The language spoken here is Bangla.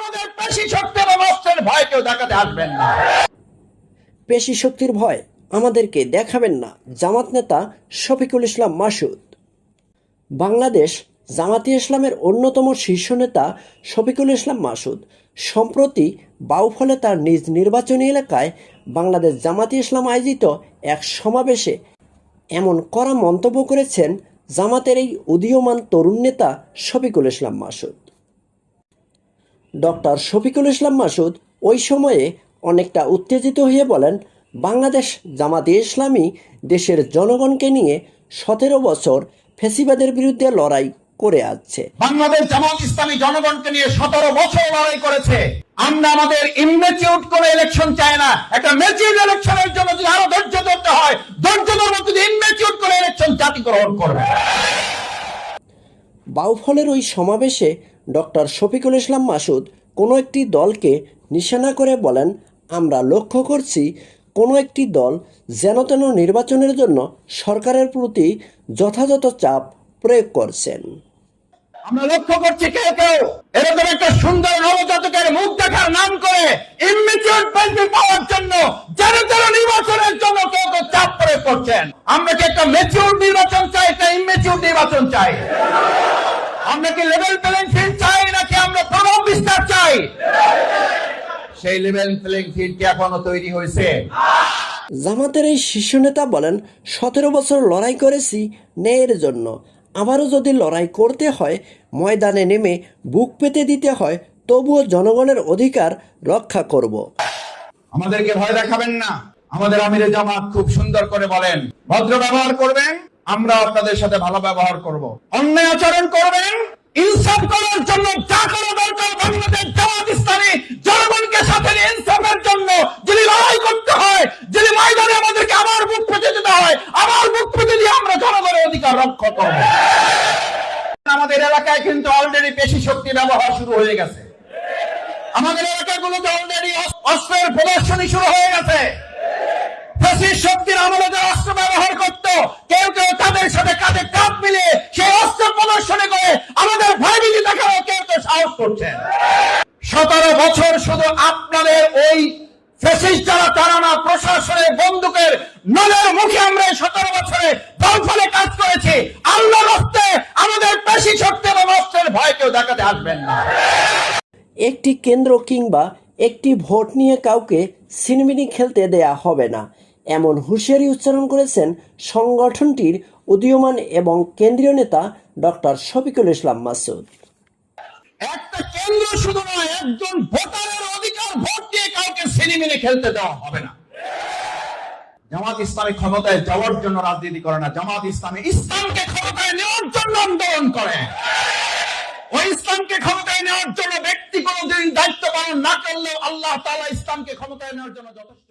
আমাদের পেশি শক্তি এবং অস্ত্রের ভয় কেউ দেখাতে আসবেন না। পেশি শক্তির ভয় আমাদেরকে দেখাবেন না, জামাত নেতা শফিকুল ইসলাম মাসুদ। বাংলাদেশ জামাতি ইসলামের অন্যতম শীর্ষ নেতা শফিকুল ইসলাম মাসুদ, সম্প্রতি বাউফলে তার নিজ নির্বাচনী এলাকায় বাংলাদেশ জামাতি ইসলাম আয়োজিত এক সমাবেশে এমন করা মন্তব্য করেছেন জামাতের এই উদীয়মান তরুণ নেতা শফিকুল ইসলাম মাসুদ। ডক্টর শফিকুল ইসলাম মাসুদ ওই সময়ে অনেকটা উত্তেজিত হয়ে বলেন, বাংলাদেশ জামাতে ইসলামী দেশের জনগণকে নিয়ে সতেরো বছর ফেসিবাদের বিরুদ্ধে লড়াই করে আসছে। বাংলাদেশ জামাত ইসলামী জনগণকে নিয়ে সতেরো বছর লড়াই করেছে। আমরা আমাদের ইনমেচিউড করে ইলেকশন চাই না। একটা মেচিউড ইলেকশনের জন্য যদি বাউফলের ওই সমাবেশে ডক্টর শফিকুল ইসলাম মাসুদ কোনো একটি দলকে নিশানা করে বলেন, আমরা লক্ষ্য করছি কোনো একটি দল যেন তেন নির্বাচনের জন্য সরকারের প্রতি যথাযথ চাপ প্রয়োগ করছেন। আমরা লক্ষ্য করছি কেউ কেউ এরকম একটা সুন্দর নবজাতকের মুখ দেখার নাম করে ইমিডিয়েট পেন্সিল পাওয়ার জন্য যেন তেন নির্বাচনের জন্য কেউ কেউ চাপ প্রয়োগ করছেন। আমরা কি একটা মেচিউর নির্বাচন চাই একটা ইমেচিউর নির্বাচন চাই? আমরা কি লেভেল প্লেইং ফিল্ড চাই নাকি আমরা প্রভাব বিস্তার চাই? সেই লেভেল প্লেইং ফিল্ড কি এখনও তৈরি হয়েছে? জামাতের এই শীর্ষ নেতা বলেন সতেরো বছর লড়াই করেছি ন্যায়ের জন্য। আবারও যদি লড়াই করতে হয় ময়দানে নেমে বুক পেতে দিতে হয় তবুও জনগণের অধিকার রক্ষা করব। আমাদেরকে ভয় দেখাবেন না। আমাদের আমিরে জামাত খুব সুন্দর করে বলেন ভদ্র ব্যবহার করবেন আমরা আপনাদের সাথে ভালো ব্যবহার করব। অন্যায় আচরণ করবেন, ইনসাফ করার জন্য যা করা দরকার বাংলাদেশ জামাত জনগণকে সাথে ইনসাফের জন্য যদি লড়াই করতে হয় যদি ময়দানে আমাদেরকে আবার বুক পেতে দিতে হয়, আবার বুক পেতে দিয়ে আমরা জনগণের অধিকার রক্ষা করব। আমাদের এলাকায় কিন্তু অলরেডি পেশি শক্তি ব্যবহার শুরু হয়ে গেছে। আমাদের এলাকাগুলোতে অলরেডি অস্ত্রের প্রদর্শনী শুরু হয়ে গেছে। শক্তির আমলে যারা অস্ত্র ব্যবহার করত কেউ কেউ তাদের সাথে কাঁধে কাঁধ মিলে সেই অস্ত্র প্রদর্শনী করে আমাদের ভয়ভীতি দেখানো কেউ কেউ সাহস করছেন সতেরো বছর শুধু আপনাদের ওই ফ্যাসিস্ট যারা তারা না প্রশাসনের বন্দুকের নলের মুখে আমরা সতেরো বছরে দলফলে কাজ করেছি। আল্লাহ রস্তে আমাদের পেশি শক্তি এবং অস্ত্রের ভয় কেউ দেখাতে আসবেন না। একটি কেন্দ্র কিংবা একটি ভোট নিয়ে কাউকে সিনেমিনি খেলতে দেয়া হবে না। এমন হুঁশিয়ারি উচ্চারণ করেছেন সংগঠনটির উদীয়মান এবং কেন্দ্রীয় নেতা ডক্টর শফিকুল ইসলাম মাসুদ। একটা কেন্দ্র শুধু নয়, একজন ভোটারের অধিকার ভোট দিয়ে কাউকে সিনেমিনে খেলতে দেওয়া হবে না। জামাত ইসলামী ক্ষমতায় যাওয়ার জন্য রাজনীতি করে না। জামাত ইসলামী ইসলামকে ক্ষমতায় নেওয়ার জন্য আন্দোলন করে। ওই ইসলামকে ক্ষমতায় নেওয়ার জন্য ব্যক্তি কোনোদিন দায়িত্ব পালন না করলেও আল্লাহ তালা ইসলামকে ক্ষমতায় নেওয়ার জন্য যথেষ্ট